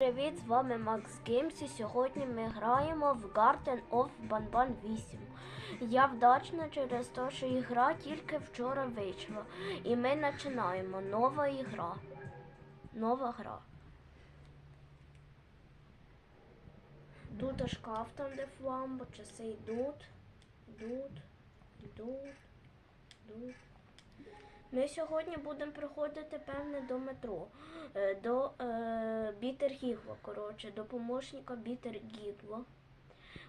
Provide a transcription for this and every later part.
Привіт, з вами Макс Геймс і сьогодні ми граємо в Garden of Banban 8. Я вдачна через те, що ігра тільки вчора вийшла. І ми починаємо. Нова ігра. Нова гра. Тут шкаф там, де фламбо, часи йдуть, йдуть, йдуть, йдуть. Ми сьогодні будемо приходити, певне, до метро, е, до е, Бітер Гігла, коротше, до помощника Бітер Гігла.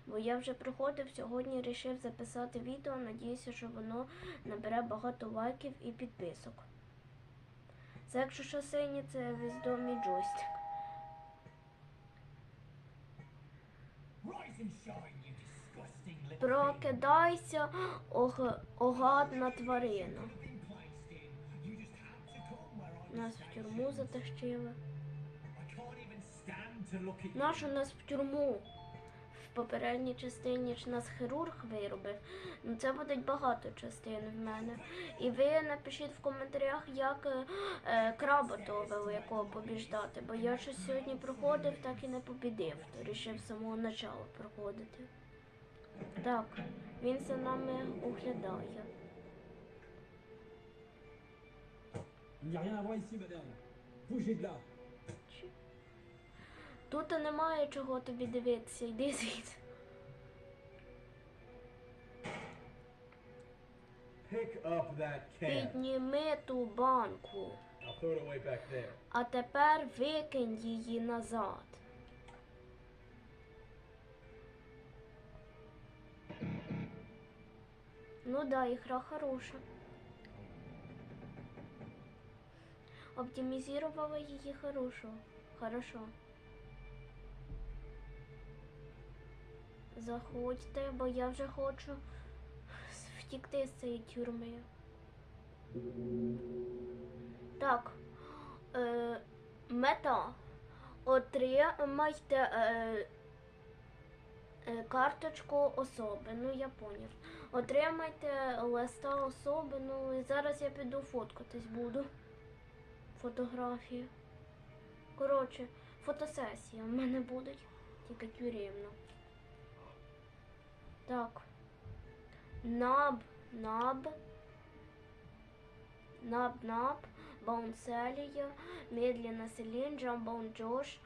Бо я вже приходив, сьогодні вирішив записати відео, надіюся, що воно набере багато лайків і підписок. Це якщо що синє, це віздомий джойстик. Прокидайся, ог... огадна тварина. Нас в тюрму затащили. Нашу нас в тюрму. В попередній частині ж нас хірург виробив. Ну це буде багато частин в мене. І ви напишіть в коментарях, як е, е, краба того великого побіждати. Бо я щось сьогодні проходив, так і не побідив. То рішив з самого початку проходити. Так, він за нами оглядає. Il n'y a rien à voir ici, madame. Bougez de là. Тут немає чого тобі дивитися, йди звідси. Pick up that can. Підніми ту банку. I'll throw it away back there. А тепер викинь її назад. Ну да, ігра хороша. Оптимізувала її хорошо. Хорошо. Заходьте, бо я вже хочу втікти з цієї тюрми. Так. Е, мета. Отримайте е, е, карточку особи. Ну, я поняв. Отримайте листа особи. Ну і зараз я піду фоткатись буду. Фотографії. Коротше, фотосесія в мене буде. Тільки тюремна. Так. Наб, наб. Наб-наб, Баунселія, Медленно Селін, Джамбон Джош,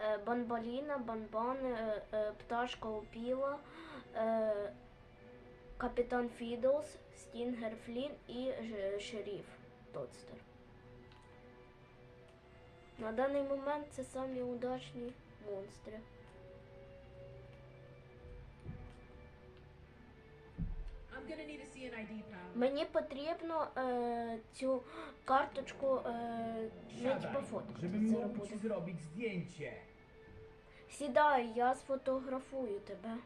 е, Банбаліна, Банбан, е, е, Пташка Упіла, Капітан Фідлс, Стінгер Флін і Шеріф Тодстер. На даний момент це самі удачні монстри. Мені потрібно е, цю карточку е, Siadaj, фоткати. żebym Зараз mógł буде. ci zrobić zdjęcie. Сідай, я сфотографую тебе.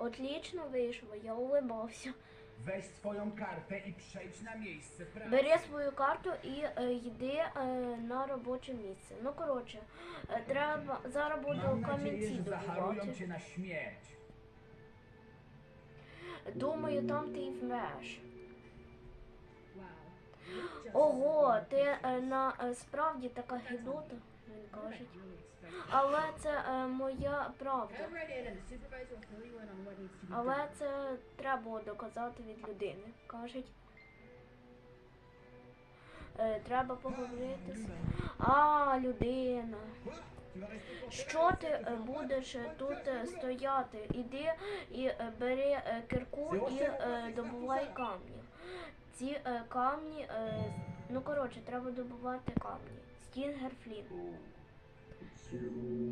Отлично вийшло, я улибався. Weź swoją kartę i przejdź na miejsce pracy. Бери свою карту і е, йди е, на робоче місце. Ну коротше, е, треба зараз буду Mam nadzieję, камінці że zaharują добувати. cię na śmierć. Думаю, там ти й вмреш. Ого, ти е, на е, справді така гідота, він каже. Але це е, моя правда. Але це треба було доказати від людини. Кажуть. Е, треба поговорити. А, людина. Що ти е, будеш е, тут е, стояти? Іди і бери кирку і добувай камні. Ці камні, е, ну коротше, треба добувати камні. Стінгер Флін.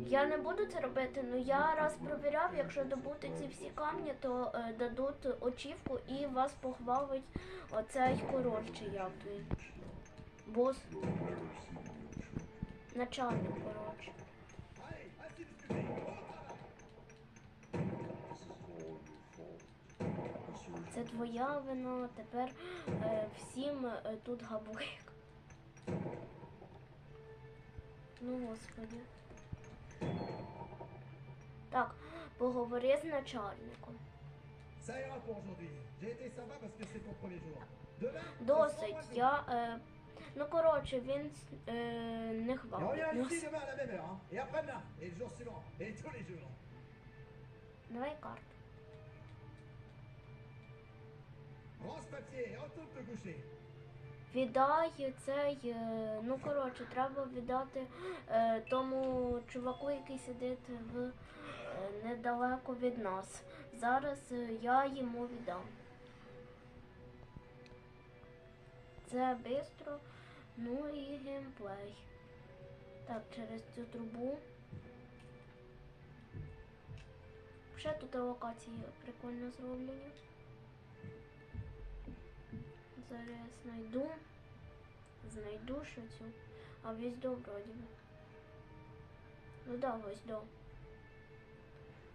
Я не буду це робити, але я раз провіряв, якщо добути ці всі камні, то е, дадуть очівку і вас похвалить оцей король чи як. Бос. Начальник, коротше. Це твоя вина, тепер е, всім е, тут габлик. Ну, господи. Так, поговори з начальником. Досить. Я. Е, ну, коротше, він е, не хвалить. revient нас. Віддай цей. е, ну, коротше, треба віддати е, тому чуваку, який сидить в е, недалеко від нас. Зараз е, я йому віддам. Це швидко. Ну і геймплей. Так, через цю трубу. Ще тут локації прикольно зроблені. Зараз я знайду. Знайду ще цю. А весь до вроді. Ну да, ось до.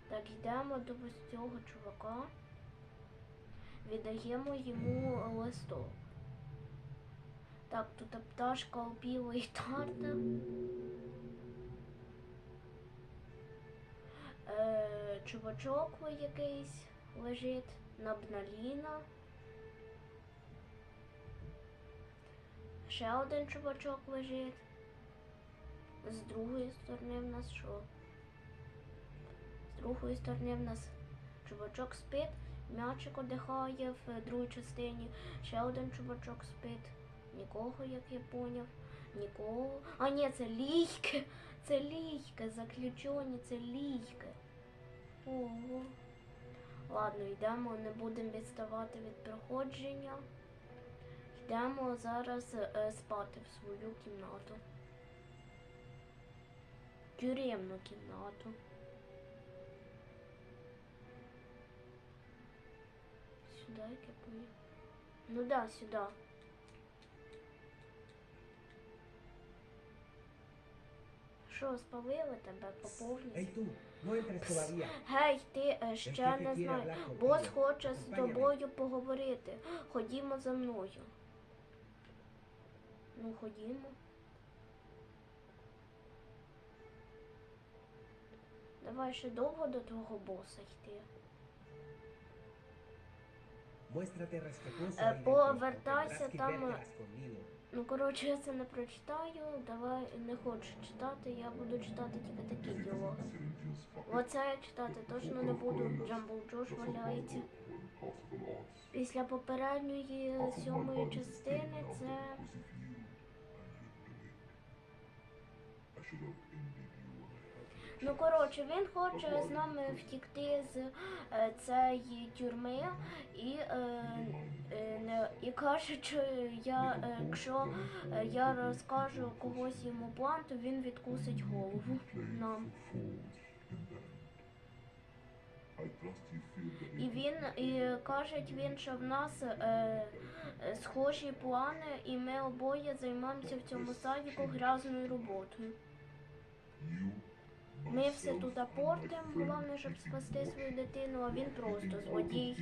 Так, йдемо до ось цього чувака. Віддаємо йому листок. Так, тут пташка опіла і тарта. Е, чувачок якийсь лежить. Набналіна. Ще один чувачок лежить. З другої сторони в нас що? З другої сторони в нас чувачок спить, м'ячик одихає в другій частині. Ще один чувачок спить. Нікого, як я поняв. Нікого. А ні, це лійки. Це лійки. Заключені, це лійки. Ого. Ладно, йдемо, не будемо відставати від проходження. Йдемо зараз е, спати в свою кімнату. Тюремну кімнату. Сюди як я поняв. Ну да, сюди. Що, спалили тебе по повністю? Гей, ти е, ще не Блеко, Бос хоче з тобою поговорити. Ходімо за мною. Ну, ходімо. Давай ще довго до твого боса йти. Tendrás que там, escondido. Ну, коротше, я це не прочитаю. Давай не хочу читати, я буду читати тільки такі діалоги. Оце я читати точно не буду. Джамбл Джош валяється. Після попередньої сьомої частини це. Ну, коротше, він хоче з нами втікти з е, цієї тюрми і, е, е, і каже, що я, е, якщо е, я розкажу когось йому план, то він відкусить голову нам. І він і каже він, що в нас е, е, схожі плани, і ми обоє займаємося в цьому садіку грязною роботою. Ми все тут портимо, головне, щоб спасти свою дитину, а він просто злодій.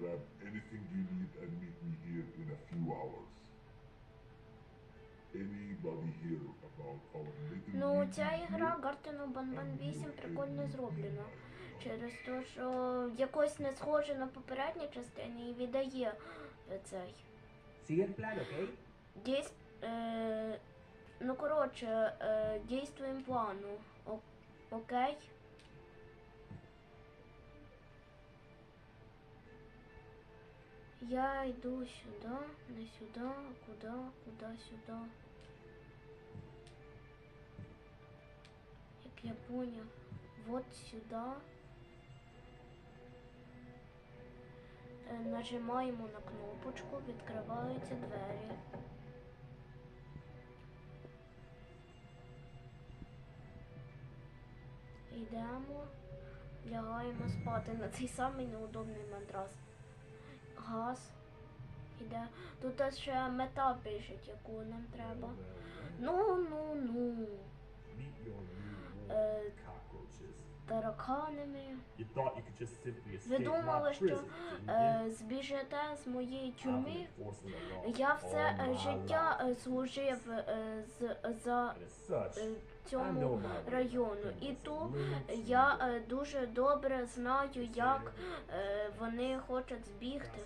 Grab anything you need and meet me here in a few hours. Anybody hear about our little Ну, ця here? ігра Гартено Банбан 8 прикольно зроблена. Через те, що якось не схоже на попередні частини і віддає цей. Sigue el plan, ¿ok? Дійс... Е, ну, коротше, е, дійствуємо плану. О, окей? Я йду сюди, не сюди, а куди, куди сюди. Як я поняв, вот сюди. Нажимаємо на кнопочку, відкриваються двері. Йдемо, лягаємо спати на цей самий неудобний матрас. Газ. Іде. Тут ще мета пишуть, яку нам треба. Simply Ви думали, що е, збіжите з моєї тюрми? Я все е, життя е, служив е, з, за е, цьому району. І There's ту я е, дуже добре знаю, як е, вони хочуть збігти.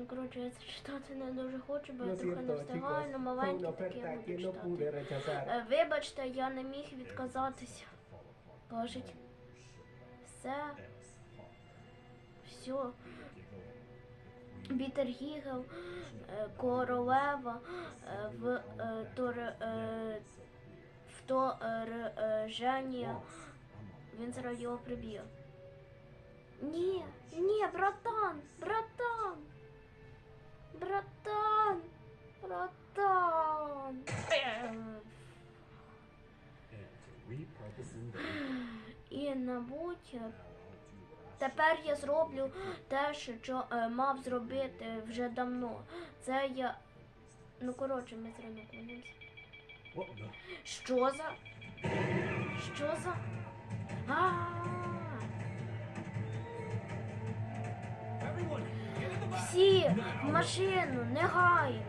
Ну, коротше, я це читати не дуже хочу, бо я трохи не встигаю, але Fue маленький такий я буду pude читати. Е, Вибачте, я не міг відказатися. Кажуть, все, все. Бітергігел, е, королева е, в тор, е, вторження. Він зараз його приб'є. Ні, ні, братан, братан, братан, братан. І набуть. Тепер я зроблю те, що е, мав зробити вже давно. Це я. Ну, коротше, ми what the? Що за? Що за? А! Всі в машину, негайно.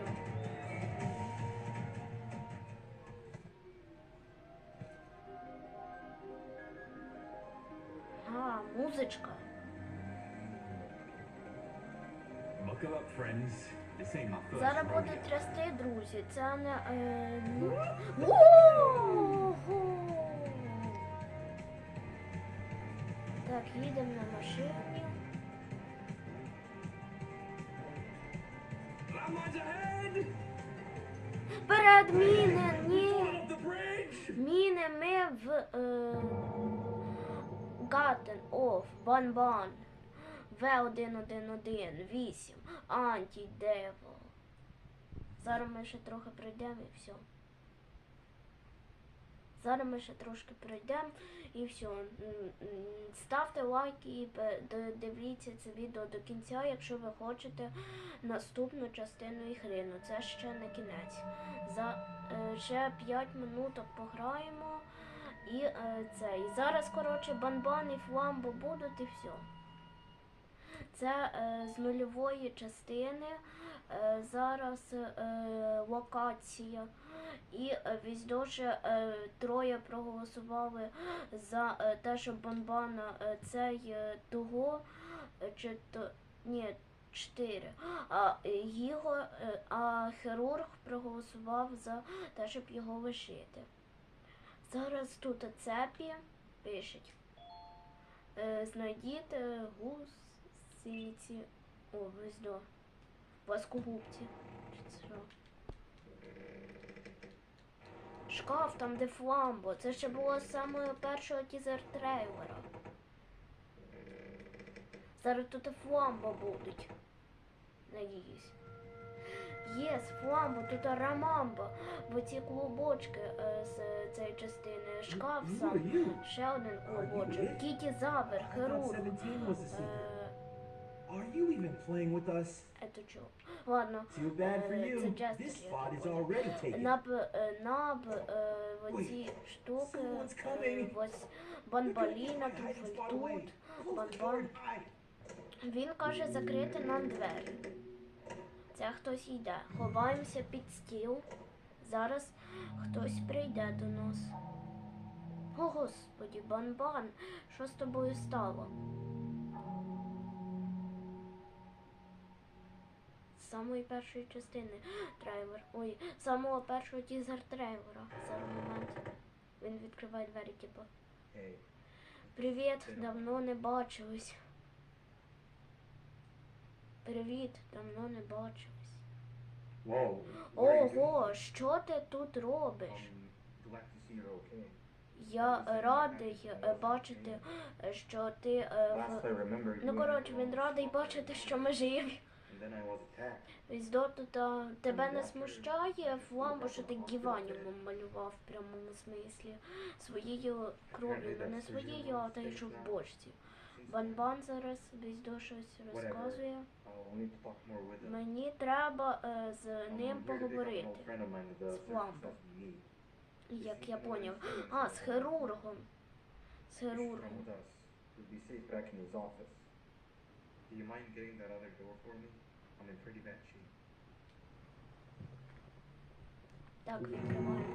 А, музичка. Зараз буде трясти, друзі. Це не. Е, ну. Ого! Так, їдемо на машині. Міни, ні. Міни ми в е, Гатен Бан-Бан. В1118 Антідево. Зараз ми ще трохи прийдемо і все. Зараз ми ще трошки пройдемо і все. Ставте лайки і дивіться це відео до кінця, якщо ви хочете наступну частину ігри. Ну це ще не кінець. За е, ще 5 минуток пограємо. І е, це. І зараз, коротше, банбан і фламбо будуть і все. Це е, з нульової частини. Е, зараз е, локація. І е, віздоше е, троє проголосували за те, щоб банбана е, цей того, чи то ні, чотири. А його, а хірург проголосував за те, щоб його лишити. Зараз тут цепі пишуть. Знайдіть е, гусениці. О. Пласкогубці. Що? Шкаф там, де фламбо. Це ще було з самого першого тізер трейлера. Зараз тут і фламбо будуть. Надіюсь. Єс, фламбо, тут рамамба. Бо ці клубочки е, з цієї частини. Шкаф сам. Ще один клубочок. Кіті Забер, I хірург. 17 was a secret. Е, Are you even playing with us? Це чого? Ладно. Too bad for Uh, you. This spot is already taken. Наб, наб, е, оці штуки, ось туфель тут, hide. Він каже закрити нам двері. Це хтось йде. Ховаємося під стіл. Зараз хтось прийде до нас. О, господі, банбан, що з тобою стало? Самої першої частини трейлер. Ой, самого першого тізер трейлера. Зараз момент. Він відкриває двері, типу. Hey, Привіт, давно не бачились. Привіт, давно не бачились. Ого, що ти тут робиш? Okay. Я радий е, бачити, е, що ти е, Ну коротше, він радий бачити, що ми живі. And then I was attacked. Віздоту та тебе не смущає фламбо, що ти гіванімом малював в прямому смислі своєю кров'ю, ну не своєю, а та й що в бочці. Банбан зараз віздо щось розказує. Him. Мені треба е, з ним поговорити. З Фламбо. Як я поняв. А, з хірургом. З хірургом. Do you mind getting that other door for me? Pretty bad shape. Так, відкриваю.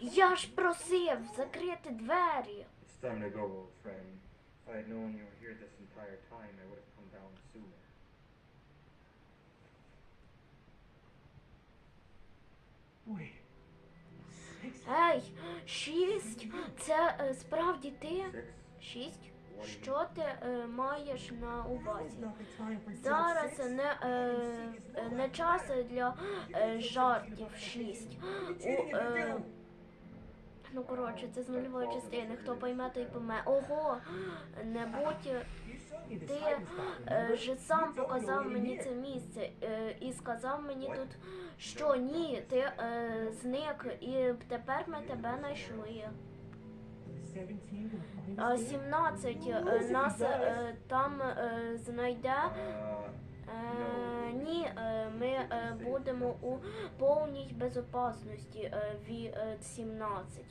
Я ж просив закрити двері. It's time to go, old friend. If I had known you were here this entire time, I would have come down sooner. Wait. Ей, шість. Це е, справді ти? Six? Шість? Що ти е, маєш на увазі? Зараз не, е, е, не час для е, жартів шість. У, е, ну коротше, це з нульової частини. Хто пойме, той пойме. Ого, не будь. This Ти е, же сам показав мені це місце е, і сказав мені тут, що ні, ти е, зник, і тепер ми тебе знайшли. 17 gonna find А us there? 17 е, нас е, там е, знайде. Ні, ми будемо у повній безопасності е, ві е, 17.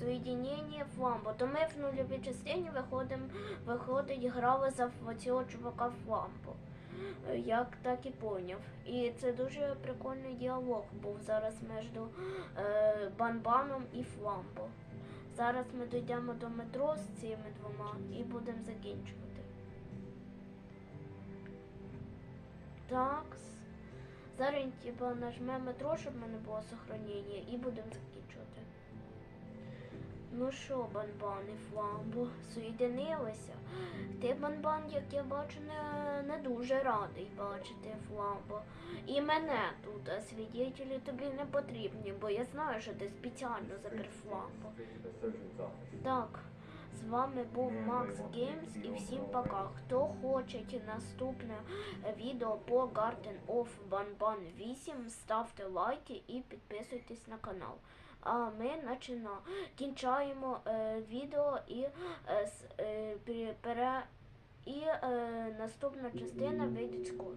Соєдінення фламбо. То ми в нульовій частині виходимо, виходить, грали за цього чувака фламбо. Як так і поняв. І це дуже прикольний діалог був зараз між е, Банбаном і Фламбо. Зараз ми дійдемо до метро з цими двома і будемо закінчувати. Так. Зараз типа нажмемо метро, щоб в мене було сохранення, і будемо закінчувати. Ну що, банбан і фламбо, соєдинилися. Ти, банбан, як я бачу, не, не дуже радий бачити фламбо. І мене тут, а свідетелі тобі не потрібні, бо я знаю, що ти спеціально запер фламбо. Так, з вами був Макс Геймс і всім пока. Хто хоче наступне відео по Garden of Banban 8, ставте лайки і підписуйтесь на канал. А ми начина Кінчаємо е, відео і, е, е, пере- і е, наступна частина вийде скоро.